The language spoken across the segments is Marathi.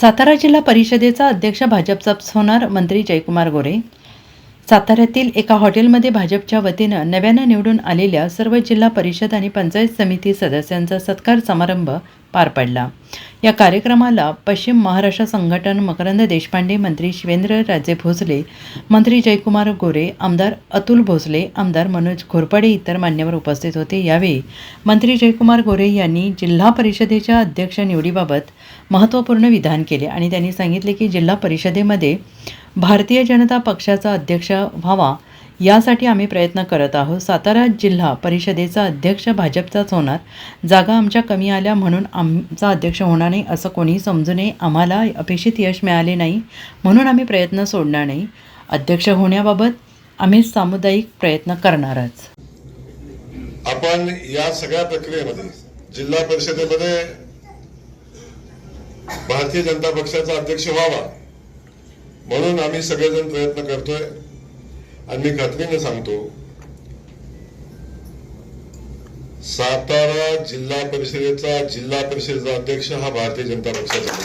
सातारा जिल्हा परिषदेचा अध्यक्ष भाजपचाच होणार मंत्री जयकुमार गोरे. साताऱ्यातील एका हॉटेलमध्ये भाजपच्या वतीनं नव्यानं निवडून आलेल्या सर्व जिल्हा परिषद आणि पंचायत समिती सदस्यांचा सत्कार समारंभ पार पडला. या कार्यक्रमाला पश्चिम महाराष्ट्र संघटन मकरंद देशपांडे मंत्री शिवेंद्र राजे भोसले मंत्री जयकुमार गोरे आमदार अतुल भोसले आमदार मनोज घोरपडे इतर मान्यवर उपस्थित होते. यावेळी मंत्री जयकुमार गोरे यांनी जिल्हा परिषदेच्या अध्यक्ष निवडीबाबत महत्त्वपूर्ण विधान केले आणि त्यांनी सांगितले की जिल्हा परिषदेमध्ये भारतीय जनता पक्षाचा अध्यक्ष व्हावा यासाठी आम्ही प्रयत्न करत आहोत. सातारा जिल्हा परिषदेचा अध्यक्ष भाजपचाच होणार जागा आमच्या कमी आल्या म्हणून आमचा अध्यक्ष होणार नाही असं कोणी समजू नये. आम्हाला अपेक्षित यश मिळाले नाही म्हणून आम्ही प्रयत्न सोडणार नाही. अध्यक्ष होण्याबाबत आम्ही सामुदायिक प्रयत्न करणारच. आपण या सगळ्या प्रक्रियेमध्ये जिल्हा परिषदेमध्ये भारतीय जनता पक्षाचा अध्यक्ष व्हावा म्हणून आम्ही सगळेजण प्रयत्न करतोय. आणि मी खात्रीने सांगतो सातारा जिल्हा परिषदेचा जिल्हा परिषदेचा अध्यक्ष हा भारतीय जनता पक्षाचा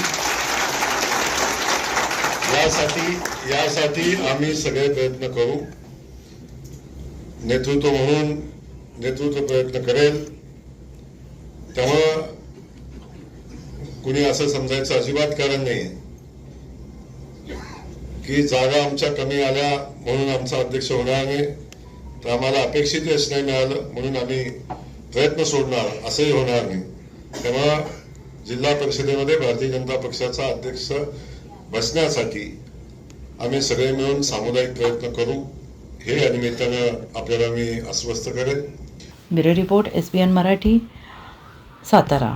यासाठी यासाठी आम्ही सगळे प्रयत्न करू. नेतृत्व म्हणून नेतृत्व प्रयत्न करेल. त्यामुळं कुणी असं समजायचं अजिबात कारण नाही की जागा आमच्या कमी आल्या म्हणून आमचा अध्यक्ष होणार नाही तर आम्हाला अपेक्षित यश नाही मिळालं म्हणून आम्ही प्रयत्न सोडणार असंही होणार नाही. तेव्हा जिल्हा परिषदेमध्ये भारतीय जनता पक्षाचा अध्यक्ष बसण्यासाठी आम्ही सगळे मिळून सामुदायिक प्रयत्न करू. हे या निमित्तानं आपल्याला मी अस्वस्थ करेन. Bureau report S N Marathi Satara.